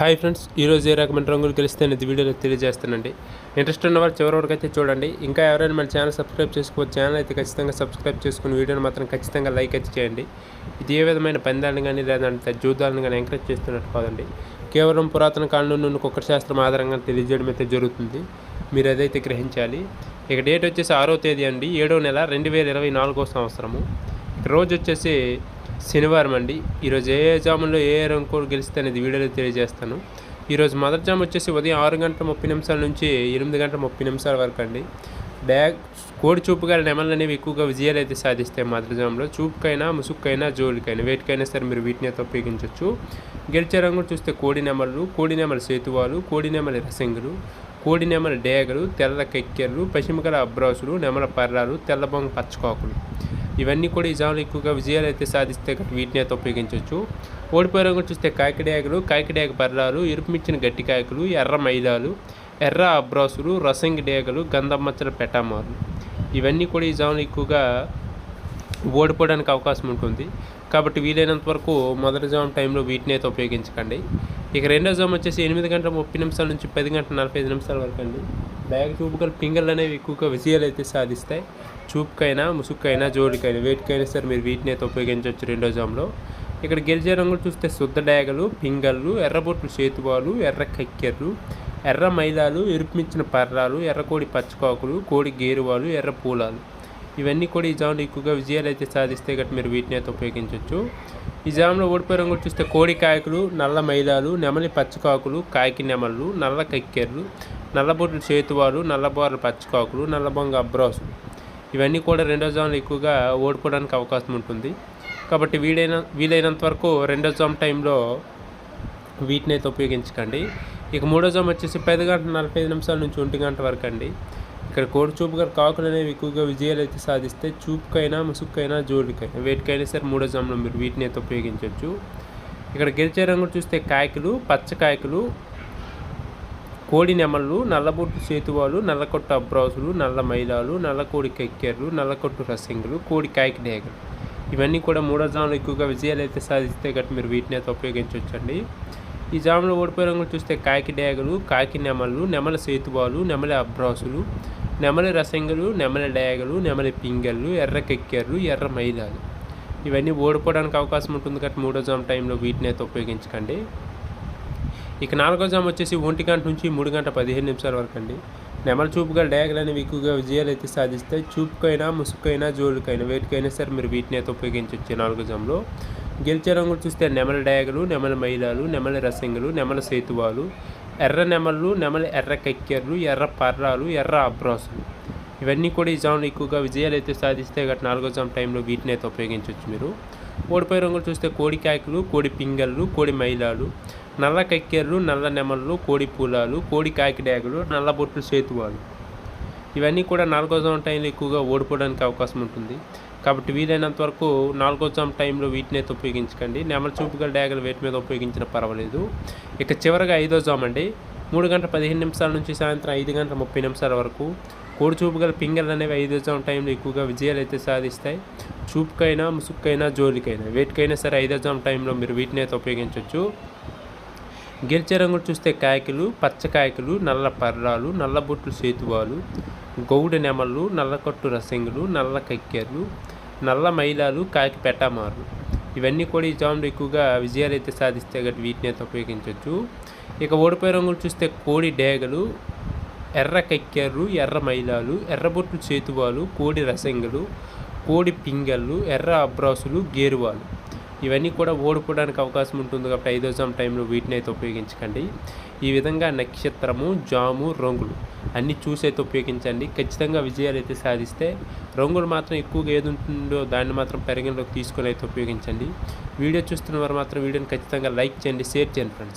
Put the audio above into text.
Hi friends ఈరోజు ఏ రకమైన రంగులు గెలిస్తే అనేది వీడియోలో తెలియజేస్తానండి. ఇంట్రెస్ట్ ఉన్న చివరి వరకు అయితే చూడండి. ఇంకా ఎవరైనా మన ఛానల్ సబ్స్క్రైబ్ చేసుకోవచ్చు ఛానల్ అయితే ఖచ్చితంగా సబ్స్క్రైబ్ చేసుకుని వీడియోని మాత్రం ఖచ్చితంగా లైక్ అయితే చేయండి. ఇది ఏ విధమైన పందాలను కానీ లేదంటే జూదాలను కానీ ఎంకరేజ్ చేస్తున్నట్టు కాదండి. కేవలం పురాతన కాలంలో నుండి కుక్కర శాస్త్రం ఆధారంగా తెలియజేయడం అయితే జరుగుతుంది. మీరు అదైతే గ్రహించాలి. ఇక డేట్ వచ్చేసి ఆరో తేదీ అండి. ఏడో నెల రెండు వేల ఇరవై నాలుగో సంవత్సరము. ఇక రోజు వచ్చేసి శనివారం అండి ఈరోజు ఏ ఏ జాముల్లో ఏ ఏ రంగు గెలిస్తే అనేది వీడియోలో తెలియజేస్తాను. ఈరోజు మొదటి జామ్ వచ్చేసి ఉదయం ఆరు గంటల ముప్పై నిమిషాల నుంచి ఎనిమిది గంటల ముప్పై నిమిషాల వరకు అండి. బ్యాగ్ కోడి చూపుగా నెమలు అనేవి ఎక్కువగా విజయాలు అయితే సాధిస్తాయి మొదటి జామ్లో. చూపుకైనా ముసుక్కైనా జోలికైనా వేటికైనా సరే మీరు వీటిని అయితే ఉపయోగించవచ్చు గెలిచే రంగులు చూస్తే కోడి నెమలు కోడి నెమల సేతువాలు కోడి నెమలి రసింగులు కోడి నెమల డేగలు తెల్ల కెక్కెర్లు పశ్చిమగల అబ్రాసులు నెమల పర్రాలు తెల్లబొంగ పచ్చకాకులు. ఇవన్నీ కూడా ఈ జాములు ఎక్కువగా విజయాలు అయితే సాధిస్తే వీటిని అయితే ఉపయోగించవచ్చు. ఓడిపోయే చూస్తే కాకిడేగలు కాకిడేగ బర్రాలు ఇరుపుమిచ్చిన గట్టి కాయకులు ఎర్ర మైదాలు ఎర్ర అబ్రాసులు రసంగి డేగలు గంధమ్మచ్చల పెటామారులు. ఇవన్నీ కూడా ఈ జాములు ఎక్కువగా ఓడిపోవడానికి అవకాశం ఉంటుంది. కాబట్టి వీలైనంత వరకు మొదటి జామ్ టైంలో వీటిని అయితే ఉపయోగించకండి. ఇక రెండో జామ్ వచ్చేసి ఎనిమిది గంటల ముప్పై నిమిషాల నుంచి పది గంటల నలభై ఐదు నిమిషాల వరకు అండి. బ్యాగ్ చూపుగల పింగళ్ళు అనేవి ఎక్కువగా విజయాలు అయితే సాధిస్తాయి. చూపుకైనా ముసుక్కైనా జోడికైనా వేటికైనా సరే మీరు వీటిని అయితే ఉపయోగించవచ్చు రెండో జామ్లో ఇక్కడ గెలిచే రంగులు చూస్తే శుద్ధ డేగలు పింగళ్ళు ఎర్రబొట్లు చేతువాలు ఎర్ర కక్కెర్లు ఎర్ర మైదాలు ఎరుపుమిచ్చిన పర్రాలు ఎర్రకోడి పచ్చకాకులు కోడి గేరువాలు ఎర్ర పూలాలు. ఇవన్నీ కూడా ఈ జామ్లో ఎక్కువగా విజయాలు అయితే సాధిస్తే గట్టి మీరు వీటిని అయితే ఉపయోగించవచ్చు. ఈ జామ్లో ఓడిపోయే రంగులు చూస్తే కోడి కాయకులు నల్ల మైదాలు నెమలి పచ్చకాకులు కాకి నెమళ్ళు నల్ల కక్కెర్లు నల్లబొట్లు చేతువాలు నల్లబోర్ల పచ్చకాకులు నల్లబొంగ అబ్రాసులు. ఇవన్నీ కూడా రెండో జామ్లో ఎక్కువగా ఓడిపోవడానికి అవకాశం ఉంటుంది. కాబట్టి వీలైన వీలైనంత వరకు రెండో జామ్ టైంలో వీటిని అయితే ఉపయోగించకండి. ఇక మూడో జామ్ వచ్చేసి పది గంటల నలభై ఐదు నిమిషాల నుంచి ఒంటి గంట వరకు అండి. ఇక్కడ కోడి చూపుగా కాకులు అనేవి ఎక్కువగా విజయాలు అయితే సాధిస్తే చూపుకైనా ముసుక్కైనా జోడికైనా వేటికైనా సరే మూడో జామ్లో మీరు వీటిని అయితే ఉపయోగించవచ్చు. ఇక్కడ గెలిచే రంగు చూస్తే కాయకులు పచ్చకాయకులు కోడి నెమళ్ళు నల్లబొట్టు చేతువాలు నల్లకొట్టు అబ్రాసులు నల్ల మైలాలు నల్లకోడి కెక్కెర్లు నల్లకొట్టు రసింగులు కోడి కాయకి డేగలు ఇవన్నీ కూడా మూడో జాములు ఎక్కువగా విజయాలు అయితే సాధిస్తే గట్టి మీరు వీటిని అయితే ఉపయోగించవచ్చండి ఈ జాములో ఓడిపోయే రంగులు చూస్తే కాకి డేగలు కాకి నెమళ్ళు నెమల సేతువాలు నెమలి అబ్రాసులు నెమలి రసంగులు నెమలి డేగలు నెమలి పింగళ్ళు ఎర్ర కెక్కెర్లు ఎర్ర మైలాలు. ఇవన్నీ ఓడిపోవడానికి అవకాశం ఉంటుంది కాబట్టి మూడో జామ్ టైంలో వీటిని అయితే ఉపయోగించకండి. ఇక నాలుగో జామ్ వచ్చేసి ఒంటి గంట నుంచి మూడు గంట పదిహేను నిమిషాల వరకు అండి. నెమల చూపుగా డేగలు అనేవి ఎక్కువగా విజయాలు అయితే సాధిస్తాయి చూపుకైనా ముసుకైనా జోలుకైనా వేటికైనా సరే మీరు వీటిని అయితే ఉపయోగించవచ్చు నాలుగో జామ్లో. గెలిచే రంగులు చూస్తే నెమల డయాగలు నెమల మైలాలు నెమల రసంగులు నెమల సేతువాలు ఎర్ర నెమళ్ళు నెమల ఎర్ర కక్కెర్లు ఎర్ర పర్రాలు ఎర్ర అబ్రాసులు. ఇవన్నీ కూడా ఈ జామ్లో ఎక్కువగా విజయాలు అయితే సాధిస్తే గట్ నాలుగో జామ్ టైంలో వీటిని అయితే ఉపయోగించవచ్చు మీరు. ఓడిపోయే రంగులు చూస్తే కోడి కాయకులు కోడి పింగళ్ళు కోడి మైలాలు నల్ల కక్కెర్లు నల్ల నెమళ్ళు కోడి పూలాలు కోడి కాకి నల్ల బొట్లు సేతువాలు. ఇవన్నీ కూడా నాలుగో జామ్ టైంలో ఎక్కువగా ఓడిపోవడానికి అవకాశం ఉంటుంది. కాబట్టి వీలైనంత వరకు నాలుగో జామ్ టైంలో వీటిని అయితే ఉపయోగించకండి నెమల చూపుగల డ్యాగులు వేటి మీద ఉపయోగించిన పర్వాలేదు. ఇక చివరిగా ఐదో జామ్ అండి. మూడు గంటల పదిహేను నిమిషాల నుంచి సాయంత్రం ఐదు గంటల ముప్పై నిమిషాల వరకు కోడి చూపుగల పింగళ్ళు అనేవి ఐదో జామ్ టైంలో ఎక్కువగా విజయాలు అయితే సాధిస్తాయి. చూపుకైనా ముసుక్కైనా జోలికైనా వేటికైనా సరే ఐదో జామ్ టైంలో మీరు వీటిని అయితే ఉపయోగించవచ్చు గెలిచే రంగులు చూస్తే కాయకులు పచ్చకాయకులు నల్ల పర్రాలు నల్ల బొట్లు సేతువాలు గౌడ నెమళ్ళు నల్లకట్టు రసంగులు నల్ల కక్కెర్లు నల్ల మైలాలు కాకి పెట్టమారు ఇవన్నీ కూడా ఈ జామ్లో ఎక్కువగా విజయాలు అయితే సాధిస్తే గట్టి వీటిని అయితే ఉపయోగించవచ్చు ఇక ఓడిపోయే రంగులు చూస్తే కోడి డేగలు ఎర్ర కక్కెర్రు ఎర్ర మైలాలు ఎర్రబొట్లు చేతువాలు కోడి రసంగులు కోడి పింగళ్ళు ఎర్ర అబ్రాసులు గేరువాలు. ఇవన్నీ కూడా ఓడిపోవడానికి అవకాశం ఉంటుంది కాబట్టి ఐదో జామ్ టైంలో వీటిని అయితే ఉపయోగించకండి. ఈ విధంగా నక్షత్రము జాము రంగులు అన్నీ చూసి అయితే ఉపయోగించండి. ఖచ్చితంగా విజయాలు అయితే సాధిస్తే రంగులు మాత్రం ఎక్కువగా ఏది ఉంటుందో దాన్ని మాత్రం పరిగణలోకి తీసుకొని అయితే ఉపయోగించండి. వీడియో చూస్తున్న వారు మాత్రం వీడియోని ఖచ్చితంగా లైక్ చేయండి షేర్ చేయండి ఫ్రెండ్స్.